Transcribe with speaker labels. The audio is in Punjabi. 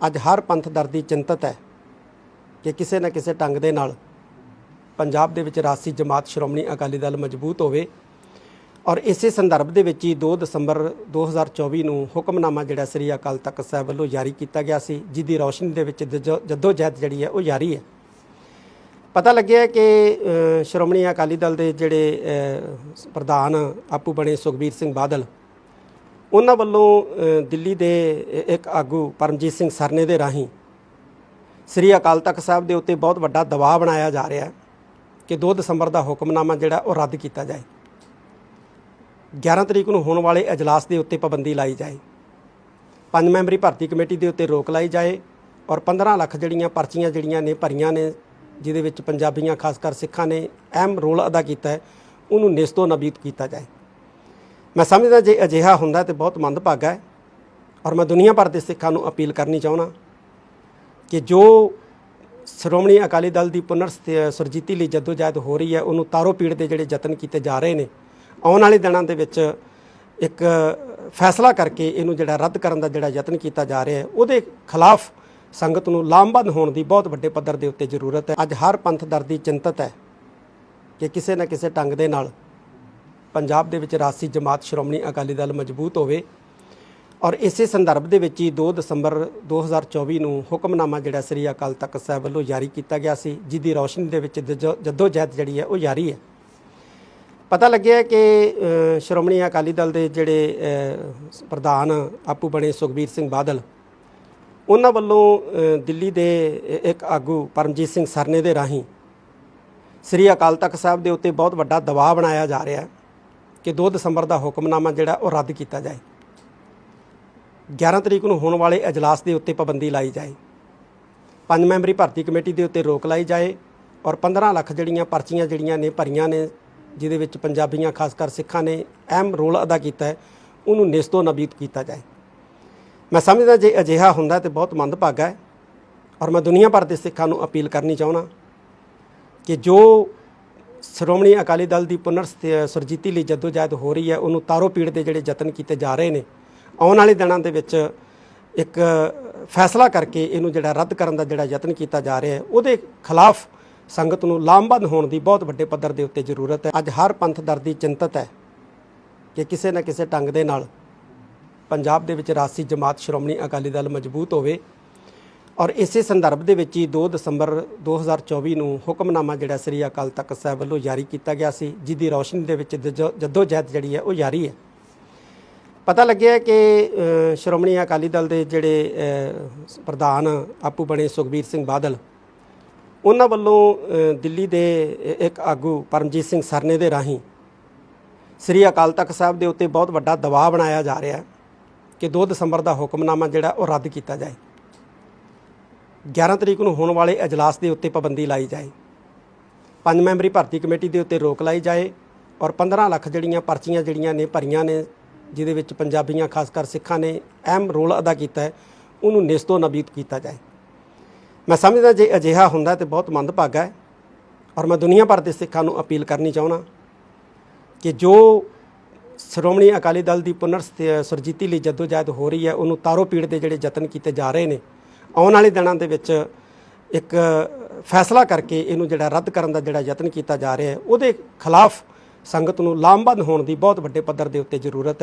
Speaker 1: ਅੱਜ ਹਰ ਪੰਥ ਦਰਦੀ ਚਿੰਤਤ ਹੈ ਕਿ ਕਿਸੇ ਨਾ ਕਿਸੇ ਢੰਗ ਦੇ ਨਾਲ ਪੰਜਾਬ ਦੇ ਵਿੱਚ ਰਾਸੀ ਜਮਾਤ ਸ਼੍ਰੋਮਣੀ ਅਕਾਲੀ ਦਲ ਮਜ਼ਬੂਤ ਹੋਵੇ ਔਰ ਇਸੇ ਸੰਦਰਭ ਦੇ ਵਿੱਚ ਹੀ 2 ਦਸੰਬਰ 2024 ਨੂੰ ਹੁਕਮਨਾਮਾ ਜਿਹੜਾ ਸ੍ਰੀ ਅਕਾਲ ਤਖਤ ਸਾਹਿਬ ਵੱਲੋਂ ਜਾਰੀ ਕੀਤਾ ਗਿਆ ਸੀ, ਜਿਹਦੀ ਰੌਸ਼ਨੀ ਦੇ ਵਿੱਚ ਜੱਦੋ ਜਹਿਦ ਜਿਹੜੀ ਹੈ ਉਹ ਜਾਰੀ ਹੈ। ਪਤਾ ਲੱਗਿਆ ਕਿ ਸ਼੍ਰੋਮਣੀ ਅਕਾਲੀ ਦਲ ਦੇ ਜਿਹੜੇ ਪ੍ਰਧਾਨ ਆਪੂ ਬਣੇ ਸੁਖਬੀਰ ਸਿੰਘ ਬਾਦਲ ਉਹਨਾਂ ਵੱਲੋਂ ਦਿੱਲੀ ਦੇ ਇੱਕ ਆਗੂ ਪਰਮਜੀਤ ਸਿੰਘ ਸਰਨੇ ਦੇ ਰਾਹੀਂ ਸ੍ਰੀ ਅਕਾਲ ਤਖਤ ਸਾਹਿਬ ਦੇ ਉੱਤੇ ਬਹੁਤ ਵੱਡਾ ਦਬਾਅ ਬਣਾਇਆ ਜਾ ਰਿਹਾ ਹੈ ਕਿ 2 ਦਸੰਬਰ ਦਾ ਹੁਕਮਨਾਮਾ ਜਿਹੜਾ ਉਹ ਰੱਦ ਕੀਤਾ ਜਾਏ। 11 ਤਰੀਕ ਨੂੰ ਹੋਣ ਵਾਲੇ ਅਜਲਾਸ ਦੇ ਉੱਤੇ ਪਾਬੰਦੀ ਲਾਈ ਜਾਏ। ਪੰਜ ਮੈਂਬਰੀ ਭਰਤੀ ਕਮੇਟੀ ਦੇ ਉੱਤੇ ਰੋਕ ਲਾਈ ਜਾਏ ਔਰ 15 ਲੱਖ ਜਿਹੜੀਆਂ ਪਰਚੀਆਂ ਜਿਹੜੀਆਂ ਨੇ, ਭਰੀਆਂ ਨੇ, ਜਿਹਦੇ ਵਿੱਚ ਪੰਜਾਬੀਆਂ ਖਾਸ ਕਰ ਸਿੱਖਾਂ ਨੇ ਅਹਿਮ ਰੋਲ ਅਦਾ ਕੀਤਾ ਹੈ, ਉਹਨੂੰ ਨਿਸਤੋ ਨਬੀਤ ਕੀਤਾ ਜਾਏ। ਮੈਂ ਸਮਝਦਾ ਜੇ ਅਜਿਹਾ ਹੁੰਦਾ ਤੇ ਬਹੁਤ ਮੰਦਭਾਗਾ ਹੈ। ਔਰ ਮੈਂ ਦੁਨੀਆ ਭਰ ਦੇ ਸਿੱਖਾਂ ਨੂੰ ਅਪੀਲ ਕਰਨੀ ਚਾਹੁੰਦਾ ਕਿ ਜੋ ਸ਼੍ਰੋਮਣੀ ਅਕਾਲੀ ਦਲ ਦੀ ਪੁਨਰ ਸੁਰਜੀਤੀ ਲਈ ਜਦੋਜਹਿਦ ਹੋ ਰਹੀ ਹੈ, ਉਹਨੂੰ ਤਾਰੋ ਪੀੜ ਦੇ ਜਿਹੜੇ ਯਤਨ ਕੀਤੇ ਜਾ ਰਹੇ ਨੇ, ਆਉਣ ਵਾਲੇ ਦਿਨਾਂ ਦੇ ਵਿੱਚ ਇੱਕ ਫੈਸਲਾ ਕਰਕੇ ਇਹਨੂੰ ਜਿਹੜਾ ਰੱਦ ਕਰਨ ਦਾ ਜਿਹੜਾ ਯਤਨ ਕੀਤਾ ਜਾ ਰਿਹਾ ਹੈ, ਉਹਦੇ ਖਿਲਾਫ ਸੰਗਤ ਨੂੰ ਲਾਮਬੰਦ ਹੋਣ ਦੀ ਬਹੁਤ ਵੱਡੇ ਪੱਧਰ ਦੇ ਉੱਤੇ ਜ਼ਰੂਰਤ ਹੈ। ਅੱਜ ਹਰ ਪੰਥ ਦਰ ਦੀ ਚਿੰਤਤ ਹੈ ਕਿ ਕਿਸੇ ਨਾ ਕਿਸੇ ਢੰਗ ਦੇ ਨਾਲ ਪੰਜਾਬ ਦੇ ਵਿੱਚ ਰਾਸੀ ਜਮਾਤ ਸ਼੍ਰੋਮਣੀ ਅਕਾਲੀ ਦਲ ਮਜ਼ਬੂਤ ਹੋਵੇ ਔਰ ਇਸੇ ਸੰਦਰਭ ਦੇ ਵਿੱਚ ਹੀ 2 ਦਸੰਬਰ 2024 ਨੂੰ ਹੁਕਮਨਾਮਾ ਜਿਹੜਾ ਸ੍ਰੀ ਅਕਾਲ ਤਖਤ ਸਾਹਿਬ ਵੱਲੋਂ ਜਾਰੀ ਕੀਤਾ ਗਿਆ ਸੀ, ਜਿਹਦੀ ਰੌਸ਼ਨੀ ਦੇ ਵਿੱਚ ਜੱਦੋ ਜਹਿਦ ਜਿਹੜੀ ਹੈ ਉਹ ਜਾਰੀ ਹੈ। ਪਤਾ ਲੱਗਿਆ ਕਿ ਸ਼੍ਰੋਮਣੀ ਅਕਾਲੀ ਦਲ ਦੇ ਜਿਹੜੇ ਪ੍ਰਧਾਨ ਆਪੂ ਬਣੇ ਸੁਖਬੀਰ ਸਿੰਘ ਬਾਦਲ, ਉਹਨਾਂ ਵੱਲੋਂ ਦਿੱਲੀ ਦੇ ਇੱਕ ਆਗੂ ਪਰਮਜੀਤ ਸਿੰਘ ਸਰਨੇ ਦੇ ਰਾਹੀਂ ਸ੍ਰੀ ਅਕਾਲ ਤਖਤ ਸਾਹਿਬ ਦੇ ਉੱਤੇ ਬਹੁਤ ਵੱਡਾ ਦਬਾਅ ਬਣਾਇਆ ਜਾ ਰਿਹਾ ਹੈ। ਕਿ 2 ਦਸੰਬਰ ਦਾ ਹੁਕਮਨਾਮਾ ਜਿਹੜਾ ਉਹ ਰੱਦ ਕੀਤਾ ਜਾਏ। 11 ਤਰੀਕ ਨੂੰ ਹੋਣ ਵਾਲੇ ਅਜਲਾਸ ਦੇ ਉੱਤੇ ਪਾਬੰਦੀ ਲਾਈ ਜਾਏ। ਪੰਜ ਮੈਂਬਰੀ ਭਰਤੀ ਕਮੇਟੀ ਦੇ ਉੱਤੇ ਰੋਕ ਲਾਈ ਜਾਏ ਔਰ 15 ਲੱਖ ਜਿਹੜੀਆਂ ਪਰਚੀਆਂ ਜਿਹੜੀਆਂ ਨੇ ਭਰੀਆਂ ਨੇ, ਜਿਹਦੇ ਵਿੱਚ ਪੰਜਾਬੀਆਂ ਖਾਸ ਕਰ ਸਿੱਖਾਂ ਨੇ ਅਹਿਮ ਰੋਲ ਅਦਾ ਕੀਤਾ ਹੈ, ਉਹਨੂੰ ਨਿਸਤੋ ਨਬੀਤ ਕੀਤਾ ਜਾਏ। ਮੈਂ ਸਮਝਦਾ ਜੇ ਅਜਿਹਾ ਹੁੰਦਾ ਤੇ ਬਹੁਤ ਮੰਦਭਾਗਾ ਹੈ ਔਰ ਮੈਂ ਦੁਨੀਆ ਭਰ ਦੇ ਸਿੱਖਾਂ ਨੂੰ ਅਪੀਲ ਕਰਨੀ ਚਾਹੁੰਦਾ ਕਿ ਜੋ ਸ਼੍ਰੋਮਣੀ ਅਕਾਲੀ ਦਲ ਦੀ ਪੁਨਰ ਸੁਰਜੀਤੀ ਲਈ ਜਦੋਜਹਿਦ ਹੋ ਰਹੀ ਹੈ। ਉਹਨੂੰ ਤਾਰੋ ਪੀੜ ਦੇ ਜਿਹੜੇ ਯਤਨ ਕੀਤੇ ਜਾ ਰਹੇ ਨੇ, ਆਉਣ ਵਾਲੇ ਦਿਨਾਂ ਦੇ ਵਿੱਚ ਇੱਕ ਫੈਸਲਾ ਕਰਕੇ ਇਹਨੂੰ ਜਿਹੜਾ ਰੱਦ ਕਰਨ ਦਾ ਜਿਹੜਾ ਯਤਨ ਕੀਤਾ ਜਾ ਰਿਹਾ ਹੈ, ਉਹਦੇ ਖਿਲਾਫ ਸੰਗਤ ਨੂੰ ਲਾਮਬੰਦ ਹੋਣ ਦੀ ਬਹੁਤ ਵੱਡੇ ਪੱਧਰ ਦੇ ਉੱਤੇ ਜ਼ਰੂਰਤ ਹੈ। ਅੱਜ ਹਰ ਪੰਥ ਦਰ ਦੀ ਚਿੰਤਤ ਹੈ ਕਿ ਕਿਸੇ ਨਾ ਕਿਸੇ ਢੰਗ ਦੇ ਨਾਲ ਪੰਜਾਬ ਦੇ ਵਿੱਚ ਰਾਸੀ ਜਮਾਤ ਸ਼੍ਰੋਮਣੀ ਅਕਾਲੀ ਦਲ ਮਜ਼ਬੂਤ ਹੋਵੇ। ਔਰ ਇਸੇ ਸੰਦਰਭ ਦੇ ਵਿੱਚ ਹੀ 2 ਦਸੰਬਰ 2024 ਨੂੰ ਹੁਕਮਨਾਮਾ ਜਿਹੜਾ ਸ੍ਰੀ ਅਕਾਲ ਤਖਤ ਸਾਹਿਬ ਵੱਲੋਂ ਜਾਰੀ ਕੀਤਾ ਗਿਆ ਸੀ, ਜਿਹਦੀ ਰੌਸ਼ਨੀ ਦੇ ਵਿੱਚ ਜੱਦੋ ਜਹਿਦ ਜਿਹੜੀ ਹੈ ਉਹ ਜਾਰੀ ਹੈ। ਪਤਾ ਲੱਗਿਆ ਕਿ ਸ਼੍ਰੋਮਣੀ ਅਕਾਲੀ ਦਲ ਦੇ ਜਿਹੜੇ ਪ੍ਰਧਾਨ ਆਪੂ ਬਣੇ ਸੁਖਬੀਰ ਸਿੰਘ ਬਾਦਲ, ਉਹਨਾਂ ਵੱਲੋਂ ਦਿੱਲੀ ਦੇ ਇੱਕ ਆਗੂ ਪਰਮਜੀਤ ਸਿੰਘ ਸਰਨੇ ਦੇ ਰਾਹੀਂ ਸ੍ਰੀ ਅਕਾਲ ਤਖਤ ਸਾਹਿਬ ਦੇ ਉੱਤੇ ਬਹੁਤ ਵੱਡਾ ਦਬਾਅ ਬਣਾਇਆ ਜਾ ਰਿਹਾ ਕਿ 2 ਦਸੰਬਰ ਦਾ ਹੁਕਮਨਾਮਾ ਜਿਹੜਾ ਉਹ ਰੱਦ ਕੀਤਾ ਜਾਏ। 11 ਤਰੀਕ ਨੂੰ ਹੋਣ ਵਾਲੇ ਅਜਲਾਸ ਦੇ ਉੱਤੇ ਪਾਬੰਦੀ ਲਾਈ ਜਾਏ। ਪੰਜ ਮੈਂਬਰੀ ਭਰਤੀ ਕਮੇਟੀ ਦੇ ਉੱਤੇ ਰੋਕ ਲਾਈ ਜਾਏ ਔਰ 15 ਲੱਖ ਜਿਹੜੀਆਂ ਪਰਚੀਆਂ ਜਿਹੜੀਆਂ ਨੇ ਭਰੀਆਂ ਨੇ, ਜਿਹਦੇ ਵਿੱਚ ਪੰਜਾਬੀਆਂ ਖਾਸ ਕਰ ਸਿੱਖਾਂ ਨੇ ਅਹਿਮ ਰੋਲ ਅਦਾ ਕੀਤਾ ਹੈ, ਉਹਨੂੰ ਨਿਸਤੋ ਨਬੀਤ ਕੀਤਾ ਜਾਏ। ਮੈਂ ਸਮਝਦਾ ਜੇ ਅਜਿਹਾ ਹੁੰਦਾ ਤੇ ਬਹੁਤ ਮੰਦਭਾਗਾ ਹੈ ਔਰ ਮੈਂ ਦੁਨੀਆ ਭਰ ਦੇ ਸਿੱਖਾਂ ਨੂੰ ਅਪੀਲ ਕਰਨੀ ਚਾਹੁੰਦਾ ਕਿ ਜੋ ਸ਼੍ਰੋਮਣੀ ਅਕਾਲੀ ਦਲ ਦੀ ਪੁਨਰ ਸੁਰਜੀਤੀ ਲਈ ਜਦੋਜਹਿਦ ਹੋ ਰਹੀ ਹੈ, ਉਹਨੂੰ ਤਾਰੋ ਪੀੜ ਦੇ ਜਿਹੜੇ ਯਤਨ ਕੀਤੇ ਜਾ ਰਹੇ ਨੇ ਆਉਣ ਵਾਲੇ ਦਿਨਾਂ ਦੇ ਵਿੱਚ ਇੱਕ ਫੈਸਲਾ ਕਰਕੇ ਇਹਨੂੰ ਜਿਹੜਾ ਰੱਦ ਕਰਨ ਦਾ ਜਿਹੜਾ ਯਤਨ ਕੀਤਾ ਜਾ ਰਿਹਾ ਹੈ, ਉਹਦੇ ਖਿਲਾਫ ਸੰਗਤ ਨੂੰ ਲਾਮਬੰਦ ਹੋਣ ਦੀ ਬਹੁਤ ਵੱਡੇ ਪੱਧਰ ਦੇ ਉੱਤੇ ਜ਼ਰੂਰਤ ਹੈ।